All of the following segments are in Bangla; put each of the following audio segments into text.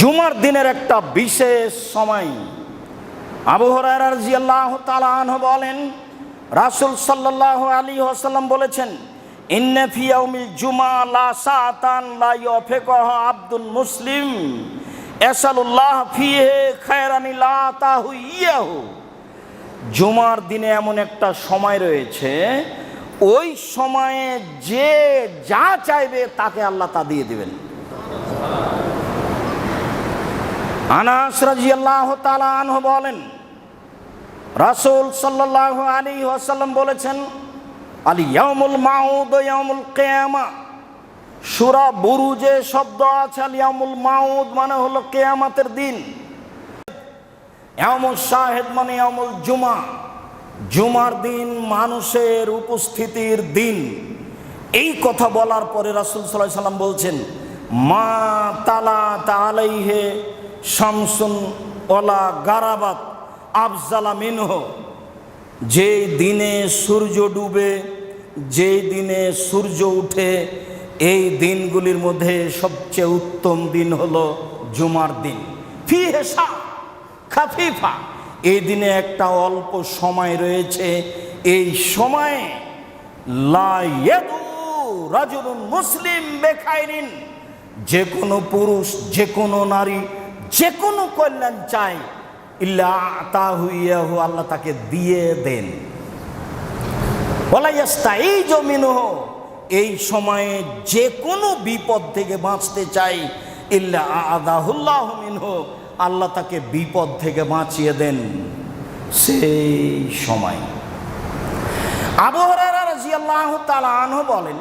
জুমার দিনের একটা বিশেষ সময়। আবু হরার জিয়াল্লাহ তালাহ বলেন, রাসুল সাল্লাহ আলী আসাল্লাম বলেছেন, ইন্নে ফিয়াউমিল জুমা লা সাতান লা ইয়ফিকুহ আব্দুল মুসলিম এসালুল্লাহ ফিহে খায়রানি লা তাহু ইয়াহু জুমার দিনে এমন একটা সময় রয়েছে, ওই সময়ে যে যা চাইবে তাকে আল্লাহ তা দিয়ে দিবেন। আনাস রাজিয়াল্লাহ তাআলা আনহু বলেন, রাসূল সাল্লাল্লাহু আলাইহি ওয়াসাল্লাম বলেছেন, আল ইয়াউমুল মাউদ ইয়াউমুল কিয়ামা। সূরা বুরুজে শব্দ আছে, আল ইয়াউমুল মাউদ মানে হলো কিয়ামতের দিন। ইয়াউমুল শাহেদ মানে ইয়াউমুল জুমা। জুমার দিন মানুষের উপস্থিতির দিন। এই কথা বলার পরে রাসূল আলাইহি সাল্লাম বলছেন, মা তালা তালাইহে শামসুন ওলা গারাবাত আফজালা মিনহ। যে দিনে সূর্য ডুবে যে দিনে সূর্য উঠে, এই দিনগুলির মধ্যে সবচেয়ে উত্তম দিন হলো জুমার দিন। ফি হেসা খাফিফা। এই দিনে একটা অল্প সময় রয়েছে। এই সময়ে লা ইয়াদু রাজুলুন মুসলিম বেখাইরিন। যে কোনো পুরুষ, যে কোনো নারী যে কোনো কল্যাণ চায় ইল্লা তাহু ইয়াহু, আল্লাহ তাকে দিয়ে দেন। এই জমিনহ এই সময়ে যে কোনো বিপদ থেকে বাঁচতে চাই। ইল্লা আদাহুল্লাহ মিনহ, আল্লাহ তাকে বিপদ থেকে বাঁচিয়ে দেন। সেই সময়। আবহরার রাজিয়াল্লাহ তালা আনহ বলেন,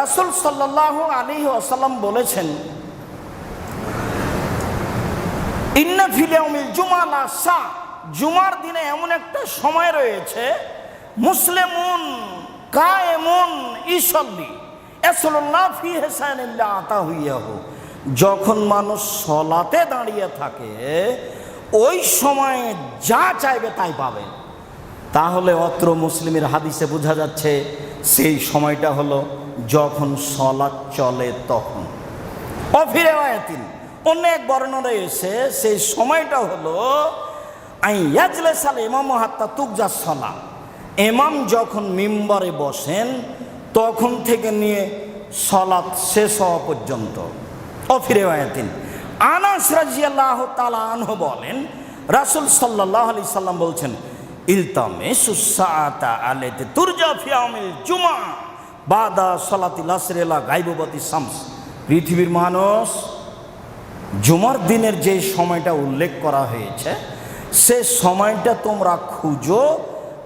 রাসুল সাল্লাহ আলী আসাল্লাম বলেছেন জুমার দিনে এমন একটা সময় রয়েছে, মুসলিমুন যখন মানুষ সলাতে দাঁড়িয়ে থাকে, ওই সময়ে যা চাইবে তাই পাবে। তাহলে অত্র মুসলিমের হাদিসে বোঝা যাচ্ছে, সেই সময়টা হলো যখন সলাৎ চলে তখন। অফিরে আয়াতিন। অন্য এক বর্ণনা এসে সেই সময়টা হলো ইয়াজলে সালে ইমাম হাত্তা তুকজা সলা। ইমাম যখন মিম্বরে বসেন, তখন থেকে নিয়ে সলাৎ শেষ হওয়া পর্যন্ত। অফিরে আয়াতিন। আনাস রাজিয়াল্লাহ তালা আনহু বলেন, রাসুল সাল্লাহ আলি সাল্লাম বলছেন ইলতামে সুসাতা আলেতে তুরজা ফিয়ামিল জুমা বাদা সলাতিল আসরেলা গাইবতী শামস। পৃথিবীর মানুষ জুমার দিনের যে সময়টা উল্লেখ করা হয়েছে, সে সময়টা তোমরা খুঁজো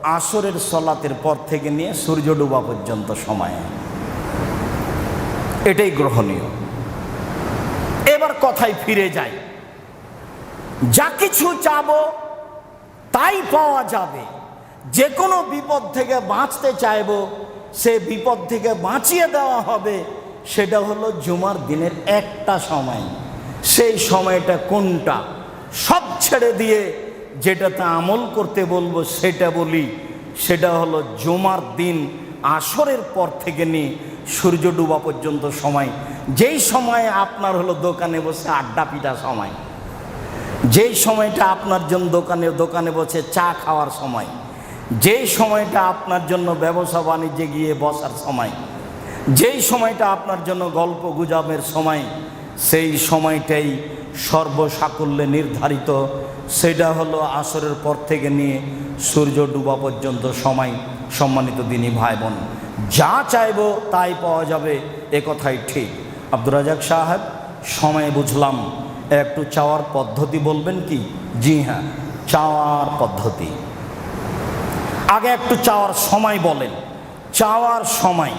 আসরের সলাতের পর থেকে নিয়ে সূর্য ডুবা পর্যন্ত সময়। এটাই গ্রহণীয়। এবার কথায় ফিরে যাই। যা কিছু চাবো তাই পাওয়া যাবে। যে কোনো বিপদ থেকে বাঁচতে চাইব, সে বিপদ থেকে বাঁচিয়ে দেওয়া হবে। সেটা হলো জুমার দিনের একটা সময়। সেই সময়টা কোনটা? সব ছেড়ে দিয়ে যেটাতে আমল করতে বলব সেটা বলি। সেটা হলো জমার দিন আসরের পর থেকে নিয়ে সূর্য ডুবা পর্যন্ত সময়। যেই সময়ে আপনার হলো দোকানে বসে আড্ডা পিটা সময়। যেই সময়টা আপনার জন্য দোকানে দোকানে বসে চা খাওয়ার সময়। যেই সময়টা আপনার জন্য ব্যবসা বাণিজ্যে গিয়ে বসার সময়। যেই সময়টা আপনার জন্য গল্প গুজবের সময়। সেই সময়টাই সর্বসাকল্যে নির্ধারিত। সেটা হলো আসরের পর থেকে নিয়ে সূর্য ডুবা পর্যন্ত সময় সম্মানিত দিনী ভাই বোন যা চাইব তাই পাওয়া যাবে, এ কথাই ঠিক। আব্দুর রাজাক সাহেব, সময় বুঝলাম, একটু চাওয়ার পদ্ধতি বলবেন কি? জি হ্যাঁ চাওয়ার পদ্ধতি। আগে একটু চাওয়ার সময় বলেন। চাওয়ার সময়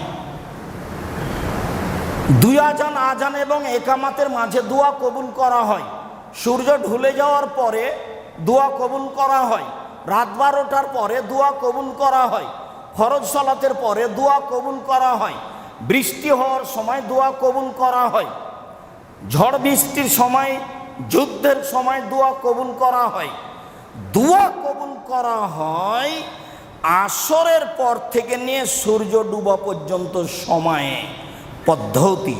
দুই আজান আজান এবং একামাতের মাঝে দোয়া কবুল করা হয়। সূর্য ঢুলে যাওয়ার পরে দোয়া কবুল করা হয়। রাত বারোটার পরে দোয়া কবুল করা হয়। ফরজ সলাতের পরে দোয়া কবুল করা হয়। বৃষ্টি হওয়ার সময় দোয়া কবুল করা হয়। ঝড় বৃষ্টির সময়, যুদ্ধের সময় দোয়া কবুল করা হয়। দোয়া কবুল করা হয় আসরের পর থেকে নিয়ে সূর্য ডুবা পর্যন্ত সময়ে। পদ্ধতি।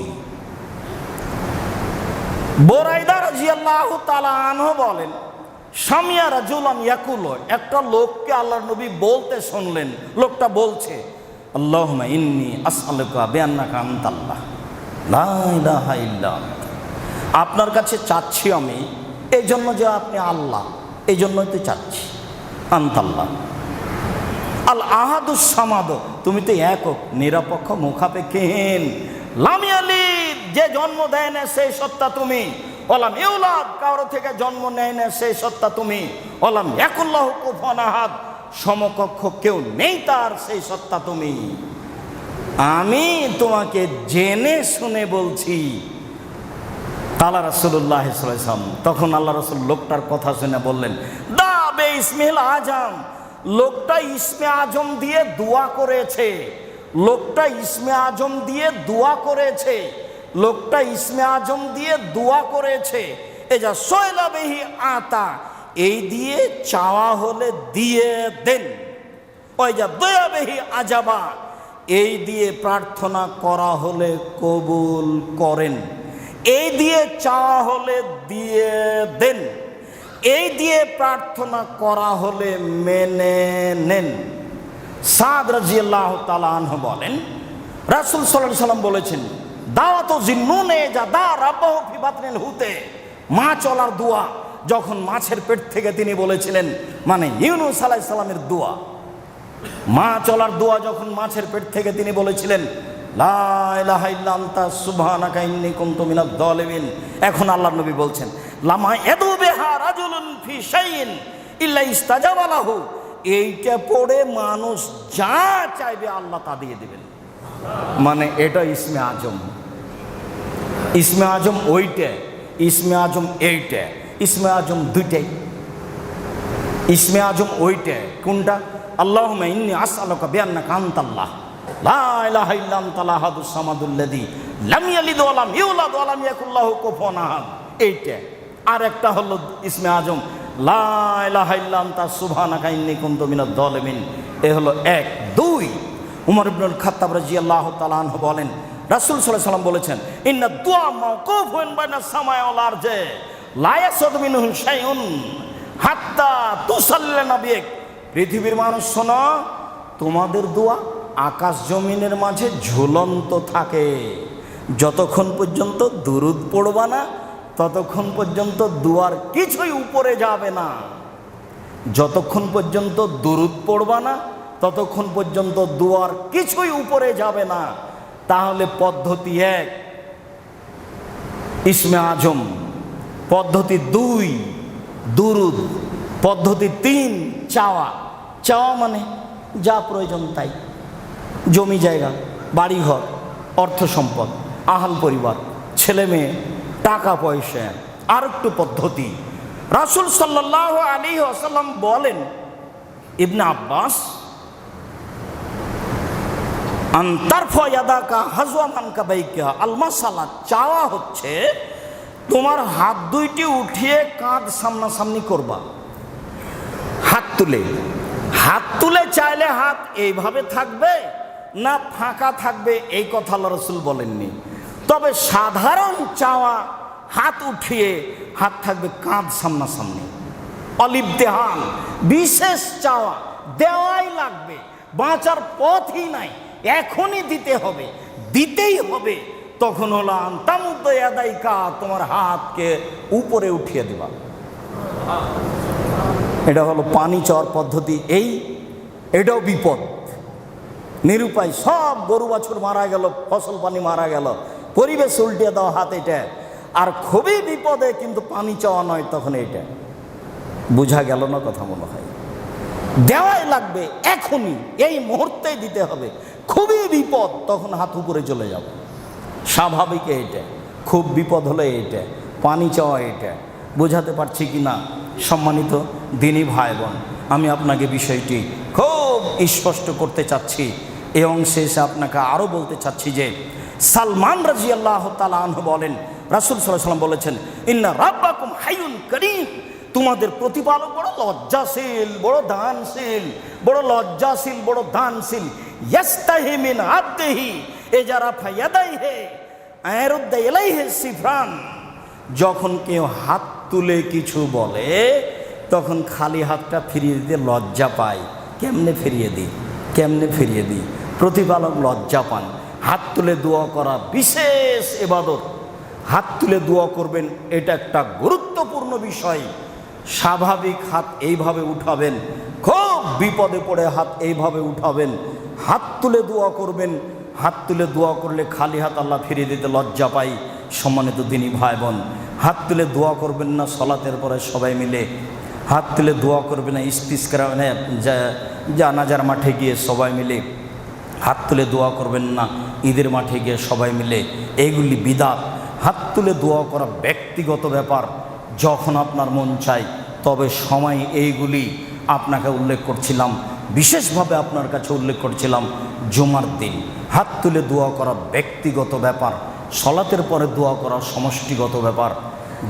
বোরাইদা রাজি রাজিয়াল্লাহ তালা বলেন, সামিয়া রাজুলাম ইয়াকুল একটা লোককে আল্লাহ নবী বলতে শুনলেন। লোকটা বলছে আল্লাহ ইন্নি ইল্লা আনতা। আপনার কাছে চাচ্ছি আমি এই জন্য যে আপনি আল্লাহ এই জন্যই তো চাচ্ছি, আন্তাল্লাহ। আল আহাদুস সামাদ, তুমি তো একক, নিরপেক্ষ, মুখাপেক্ষীহীন। লামিয়ালি যে জন্ম দেয় না সেই সত্তা তুমি। ওলাম ইউলাদ, কারও থেকে জন্ম নেয় না সেই সত্তা তুমি। ওলাম একুল্লাহ কুফন আহাদ, সমকক্ষ কেউ নেই তার সেই সত্তা তুমি। আমি তোমাকে জেনে শুনে বলছি, তালা রসুল্লাহ তখন আল্লাহ রসুল লোকটার কথা শুনে বললেন, দা বে ইসমিল আজম, লোকটা ইসমে আজম দিয়ে দোয়া করেছে। লোকটা ইসমে আজম দিয়ে দোয়া করেছে। লোকটা ইসমে আজম দিয়ে দোয়া করেছে। এই যা সয়লা বেহি আতা, এই দিয়ে চাওয়া হলে দিয়ে দেন। ওই যা দয়াবেহি আজাবা, এই দিয়ে প্রার্থনা করা হলে কবুল করেন। এই দিয়ে চাওয়া হলে দিয়ে দেন। এই দিয়ে প্রার্থনা করা হলে মেনে নেন। সাদ রাজিয়াল্লাহ তালাহ বলেন, রাসুল সাল্লাহ সাল্লাম বলেছেন, দাওয়াত জিন্নুনে যা দা রাব্বাহ বাতনিল হুতে, মা চলার দোয়া, যখন মাছের পেট থেকে তিনি বলেছিলেন মানে ইউনুস আলাইহিস সালামের দোয়া, মা চলার দোয়া যখন মাছের পেট থেকে তিনি বলেছিলেন এখন আল্লাহর নবী বলছেন, লামা এদু বিহা রাজুলুন ফি শাইইন ইল্লা ইস্তাজাবা লাহু এইটা পড়ে মানুষ যা চাইবে আল্লাহ তা দিয়ে দিবেন। মানে এটা ইসমে আজম। ইসমে আজম ওইটা, ইসমে আজম এইটা, ইসমে আজম দুইটাই। ইসমে আজম ওইটা, কোনটা? আল্লাহ ইন্নি আসআলুকা বিআন্নাকা আনতাল্লাহ। লা ইলাহা ইল্লা আনতাল আহাদুস সামাদুল্লাযী লাম ইয়ালিদ ওয়া লাম ইউলাদ ওয়া লাম ইয়াকুল লাহু কুফুয়ান আহাদ। এইটা। আর একটা হলো ইসমে আজম। লা ইলাহা ইল্লা আনতা সুবহানাকা ইন্নী কুনতু এ হলো এক। দুই, উমর ইবনুল খাত্তাব রাদিয়াল্লাহু তাআলা আনহু বলেন, রাসূল সাল্লাল্লাহু সাল্লাম বলেছেন, ইন্না দুআ মাওকুফুন বাইনা সামাই ওয়াল আরজে, লা ইয়াসুদু মিনহু শাইউন হাত্তা তুসাল্লে নবিক পৃথিবীর মানুষ, শোনো, তোমাদের দোয়া আকাশ জমিনের মাঝে ঝুলন্ত থাকে। যতক্ষণ পর্যন্ত দুরুদ পড়বা না ততক্ষণ পর্যন্ত দুয়ার কিছুই উপরে যাবে না। যতক্ষণ পর্যন্ত দুরুদ পড়বা না, ততক্ষণ পর্যন্ত দুয়ার কিছুই উপরে যাবে না। তাহলে পদ্ধতি এক, ইসমে আজম, পদ্ধতি দুই, দুরুদ, পদ্ধতি তিন, চাওয়া। চাওয়া মানে যা প্রয়োজন তাই। জমি জায়গা, বাড়িঘর, অর্থ সম্পদ, আহাল পরিবার, ছেলে মেয়ে টাকা পয়সা আর একটু পদ্ধতি। রাসুল সাল্লাহ আলী আসাল্লাম বলেন, ইবনে আব্বাস চাওয়া হচ্ছে, তোমার হাত দুইটি উঠিয়ে কাঁধ সামনাসামনি করবা। হাত তুলে হাত তুলে চাইলে হাত এইভাবে থাকবে না ফাঁকা থাকবে, এই কথা আল্লাহ রসুল বলেননি। তবে সাধারণ চাওয়া হাত উঠিয়ে হাত থাকবে কাঁধ সামনাসামনি। দেহান, বিশেষ চাওয়া, দেওয়াই লাগবে। বাঁচার পথই নাই, এখনই দিতে হবে। দিতেই হবে, তখন হলো আন্তামুদ্দয়াদাইকা তোমার হাতকে উপরে উঠিয়ে দেবা এটা হলো পানি চর পদ্ধতি, এই, এটাও বিপদ। নিরুপায় সব গরু বাছুর মারা গেল, ফসল পানি মারা গেল। পরিবেশ উল্টে দেওয়া হাত এটা। আর খুবই বিপদে কিন্তু পানি চাওয়া নয় তখন এটা। বোঝা গেল না কথা মনে হয়? দেওয়াই লাগবে এখনই। এই মুহূর্তেই দিতে হবে। খুবই বিপদ, তখন হাত উপরে চলে যাবে। স্বাভাবিক এটা। খুব বিপদ হলে এইটা পানি চাওয়া এটা। বোঝাতে পারছি কি না? সম্মানিত দিনী ভাই বোন আমি আপনাকে বিষয়টি খুব স্পষ্ট করতে চাচ্ছি। অংশে এসে আপনাকে আরও বলতে চাচ্ছি যে সালমান রাজি আল্লাহ বলেন, রাসুল সাল্লাম বলেছেন, ইন্না রাব্বাকুম হাইউন করিম। তোমাদের প্রতিপালক বড় লজ্জাশীল, বড় দানশীল, বড় লজ্জাশীল, বড় দানশীল। ইয়াস্তাহি মিন আবদিহি, এ যারা ফায়াদাই হে আয়রুদ্দা এলাই হে সিফরান। যখন কেউ হাত তুলে কিছু বলে, তখন খালি হাতটা ফিরিয়ে দিতে লজ্জা পায়। কেমনে ফিরিয়ে দিই? কেমনে ফিরিয়ে দিই? প্রতিপালক লজ্জা পান। হাত তুলে দোয়া করা বিশেষ এবাদত। হাত তুলে দোয়া করবেন, এটা একটা গুরুত্বপূর্ণ বিষয়। স্বাভাবিক হাত এইভাবে উঠাবেন, খুব বিপদে পড়ে হাত এইভাবে উঠাবেন। হাত তুলে দোয়া করবেন, হাত তুলে দোয়া করলে খালি হাত আল্লাহ ফিরিয়ে দিতে লজ্জা পাই সম্মানিত দিনী ভাই বোন হাত তুলে দোয়া করবেন না সলাতের পরে সবাই মিলে। হাত তুলে দোয়া করবে না ইস্তিস্কার মানে জানাজার মাঠে গিয়ে সবাই মিলে। হাত তুলে দোয়া করবেন না ঈদের মাঠে গিয়ে সবাই মিলে এইগুলি বিদাত। হাত তুলে দোয়া করা ব্যক্তিগত ব্যাপার। যখন আপনার মন চায়, তবে সময় এইগুলি আপনাকে উল্লেখ করছিলাম। বিশেষভাবে আপনার কাছে উল্লেখ করছিলাম জুমার দিন। হাত তুলে দোয়া করা ব্যক্তিগত ব্যাপার। সলাতের পরে দোয়া করা সমষ্টিগত ব্যাপার।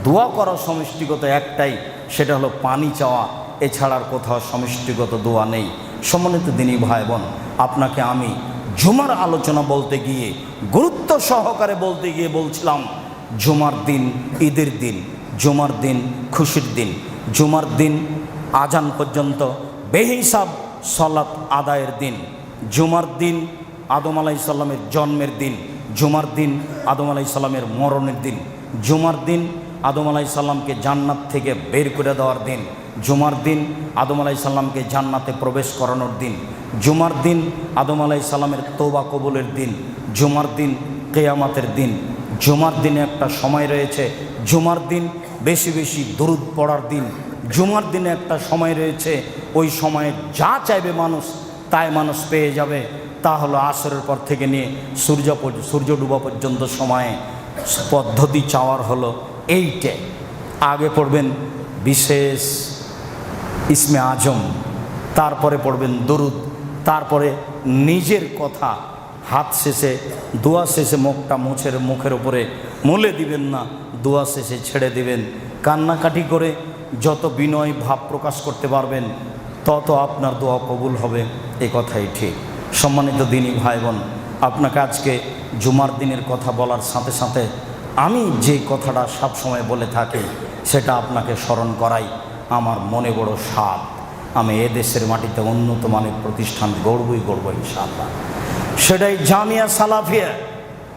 দোয়া করা সমষ্টিগত একটাই, সেটা হলো পানি চাওয়া। এছাড়ার কোথাও সমষ্টিগত দোয়া নেই। সমন্বিত দিনী ভাই বোন, আপনাকে আমি জুমার আলোচনা বলতে গিয়ে, গুরুত্ব সহকারে বলতে গিয়ে বলছিলাম, জুমার দিন ঈদের দিন, জুমার দিন খুশির দিন, জুমার দিন আজান পর্যন্ত বেহিসাব সলাৎ আদায়ের দিন, জুমার দিন আদম আলাই সাল্লামের জন্মের দিন, জুমার দিন আদম আলাই সাল্লামের মরণের দিন, জুমার দিন আদম আলাই সাল্লামকে জান্নাত থেকে বের করে দেওয়ার দিন জুমার দিন আদম আলাই সাল্লামকে জান্নাতে প্রবেশ করানোর দিন। জুমার দিন আদম আলাই সাল্লামের তোবা কবুলের দিন। জুমার দিন কেয়ামাতের দিন। জুমার দিনে একটা সময় রয়েছে। জুমার দিন বেশি বেশি দরুদ পড়ার দিন। জুমার দিনে একটা সময় রয়েছে। ওই সময়ে যা চাইবে মানুষ, তাই মানুষ পেয়ে যাবে। তা হলো আসরের পর থেকে নিয়ে সূর্য সূর্য ডুবা পর্যন্ত সময়ে। পদ্ধতি চাওয়ার হলো এইটে আগে পড়বেন বিশেষ ইসমে আজম, তারপরে পড়বেন দরুদ, তারপরে নিজের কথা হাত শেষে, দোয়া শেষে মুখটা মুছের মুখের ওপরে মুলে দিবেন না, দোয়া শেষে ছেড়ে দিবেন। কান্নাকাটি করে যত বিনয় ভাব প্রকাশ করতে পারবেন, তত আপনার দোয়া কবুল হবে, এ কথাই ঠিক। সম্মানিত দিনী ভাই বোন আপনাকে আজকে জুমার দিনের কথা বলার সাথে সাথে আমি যে কথাটা সবসময় বলে থাকি, সেটা আপনাকে স্মরণ করাই। আমার মনে বড় সাপ। আমি এ দেশের মাটিতে উন্নত মানের প্রতিষ্ঠান গড়বই গড়ব ইনশাআল্লাহ। সেটাই জামিয়া সালাফিয়া।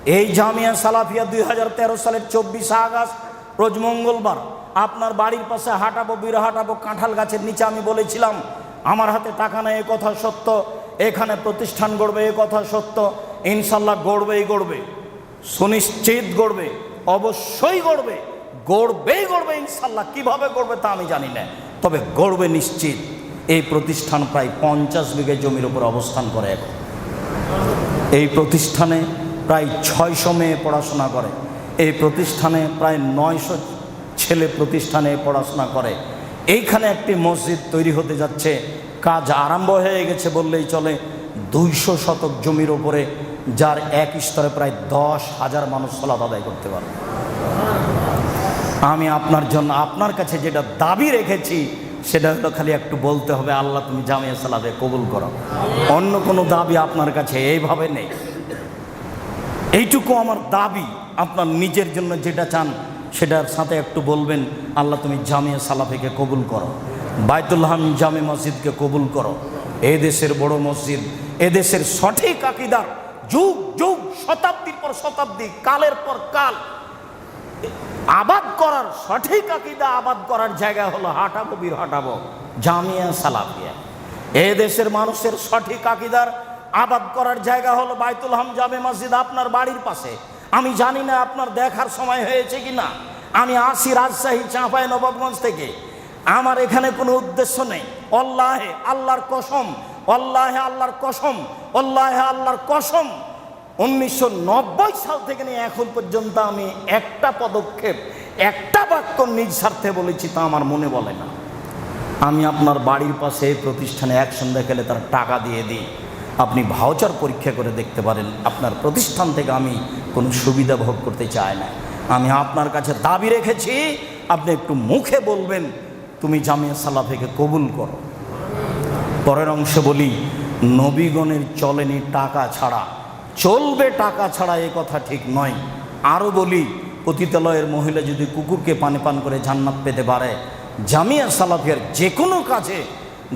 এই জামিয়া সালাফিয়া দুই হাজার তেরো সালের চব্বিশে আগস্ট, রোজ মঙ্গলবার আপনার বাড়ির পাশে হাঁটাবো বিরা হাঁটাবো, কাঁঠাল গাছের নিচে আমি বলেছিলাম, আমার হাতে টাকা নেই কথা সত্য। এখানে প্রতিষ্ঠান গড়বে, এ কথা সত্য। ইনশাল্লাহ গড়বেই গড়বে। সুনিশ্চিত গড়বে। অবশ্যই গড়বে। গড়বেই গড়বে, ইনশাল্লাহ। কীভাবে গড়বে তা আমি জানি না। তবে গড়বে নিশ্চিত। এই প্রতিষ্ঠান প্রায় পঞ্চাশ বিঘে জমির উপর অবস্থান করে এখন। এই প্রতিষ্ঠানে প্রায় ছয়শো মেয়ে পড়াশোনা করে। এই প্রতিষ্ঠানে প্রায় নয়শো ছেলে প্রতিষ্ঠানে পড়াশোনা করে। এইখানে একটি মসজিদ তৈরি হতে যাচ্ছে। কাজ আরম্ভ হয়ে গেছে বললেই চলে। দুইশো শতক জমির ওপরে যার এক স্তরে প্রায় দশ হাজার মানুষ সলাপ আদায় করতে পারবে আমি আপনার জন্য আপনার কাছে যেটা দাবি রেখেছি, সেটা হলো খালি একটু বলতে হবে, আল্লাহ তুমি জামিয়া সালাবে কবুল করো। অন্য কোনো দাবি আপনার কাছে এইভাবে নেই। এইটুকু আমার দাবি, আপনার নিজের জন্য যেটা চান, সেটার সাথে একটু বলবেন, আল্লাহ তুমি জামিয়া সালাফিকে কবুল করো। বাইতুল্লাহাম জামে মসজিদকে কবুল করো। এ দেশের বড় মসজিদ এ দেশের সঠিক আকিদার যুগ যুগ, শতাব্দীর পর শতাব্দী, কালের পর কাল আবাদ করার সঠিক আকিদা আবাদ করার জায়গা হলো হাঁটাবো, বীর হাঁটাবো। জামিয়া সালাফিয়া। এ দেশের মানুষের সঠিক আকিদার আবাদ করার জায়গা হলো বাইতুল হাম জামে মসজিদ আপনার বাড়ির পাশে। আমি জানি না আপনার দেখার সময় হয়েছে কি না আমি আসি রাজশাহী চাঁপাই নবাবগঞ্জ থেকে। আমার এখানে কোনো উদ্দেশ্য নেই। অল্লাহে আল্লাহর কসম, অল্লাহে আল্লাহর কসম, অল্লাহে আল্লাহর কসম। উনিশশো নব্বই সাল থেকে নিয়ে এখন পর্যন্ত আমি একটা পদক্ষেপ, একটা বাক্য নিজ স্বার্থে বলেছি তা আমার মনে বলে না। আমি আপনার বাড়ির পাশে প্রতিষ্ঠানে এক সন্ধ্যা গেলে তার টাকা দিয়ে দিই। আপনি ভাউচার পরীক্ষা করে দেখতে পারেন, আপনার প্রতিষ্ঠান থেকে আমি কোনো সুবিধা ভোগ করতে চাই না। আমি আপনার কাছে দাবি রেখেছি, আপনি একটু মুখে বলবেন, তুমি জামিয়া সালাফেকে কবুল করো। পরের অংশ বলি, নবীগণের চলেনি টাকা ছাড়া চলবে টাকা ছাড়া এ কথা ঠিক নয়। আরও বলি, পতিতালয়ের মহিলা যদি কুকুরকে পানে পান করে জান্নাত পেতে পারে জামিয়া সালাফিয়ার যে কোনো কাজে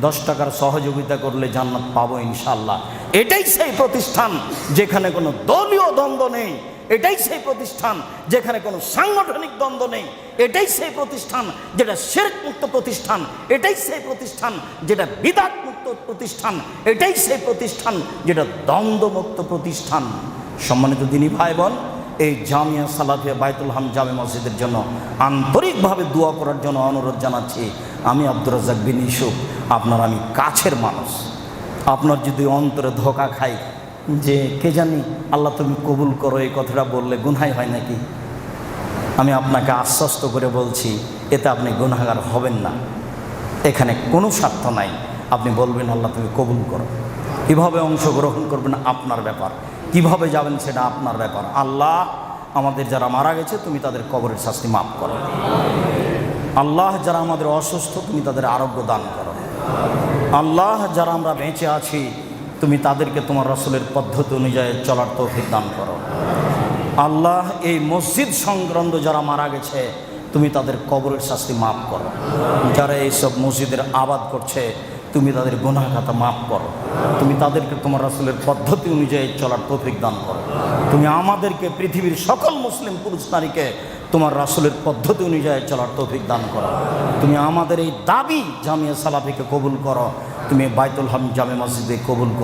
দশ টাকার সহযোগিতা করলে জান্নাত পাবো ইনশাল্লাহ এটাই সেই প্রতিষ্ঠান যেখানে কোনো দলীয় দ্বন্দ্ব নেই। এটাই সেই প্রতিষ্ঠান যেখানে কোনো সাংগঠনিক দ্বন্দ্ব নেই। এটাই সেই প্রতিষ্ঠান যেটা শেরক মুক্ত প্রতিষ্ঠান। এটাই সেই প্রতিষ্ঠান যেটা বিদাত মুক্ত প্রতিষ্ঠান। এটাই সেই প্রতিষ্ঠান যেটা দ্বন্দ্বমুক্ত প্রতিষ্ঠান। সম্মানিত দিনী ভাই বোন এই জামিয়া সালাফিয়া বাইতুল হাম জামে মসজিদের জন্য আন্তরিকভাবে দোয়া করার জন্য অনুরোধ জানাচ্ছি, আমি আব্দুর রাজাক বিন ইসুফ আপনার আমি কাছের মানুষ। আপনার যদি অন্তরে ধোকা খাই যে কে জানি আল্লাহ তুমি কবুল করো, এই কথাটা বললে গুনহাই হয় নাকি? আমি আপনাকে আশ্বস্ত করে বলছি, এতে আপনি গুনাহগার হবেন না। এখানে কোনো স্বার্থ নাই। আপনি বলবেন, আল্লাহ তুমি কবুল করো। কীভাবে অংশগ্রহণ করবেন আপনার ব্যাপার? কীভাবে যাবেন সেটা আপনার ব্যাপার? আল্লাহ আমাদের যারা মারা গেছে, তুমি তাদের কবরের শাস্তি মাফ করো। আল্লাহ যারা আমাদের অসুস্থ, তুমি তাদের আরোগ্য দান করো। আল্লাহ যারা আমরা বেঁচে আছি তুমি তাদেরকে তোমার রসুলের পদ্ধতি অনুযায়ী চলার তৌফিক দান করো। আল্লাহ এই মসজিদ সংক্রান্ত যারা মারা গেছে, তুমি তাদের কবরের শাস্তি মাফ করো। যারা এইসব মসজিদের আবাদ করছে, তুমি তাদের গুনাহ খাতা মাফ করো। তুমি তাদেরকে তোমার রাসুলের পদ্ধতি অনুযায়ী চলার তৌফিক দান করো। তুমি আমাদেরকে পৃথিবীর সকল মুসলিম পুরুষ নারীকে তোমার রাসুলের পদ্ধতি অনুযায়ী চলার তৌফিক দান করো। তুমি আমাদের এই দাবি জামিয়া সালাফিকে কবুল করো। তুমি বাইতুল হাম জামে মসজিদে কবুল করো।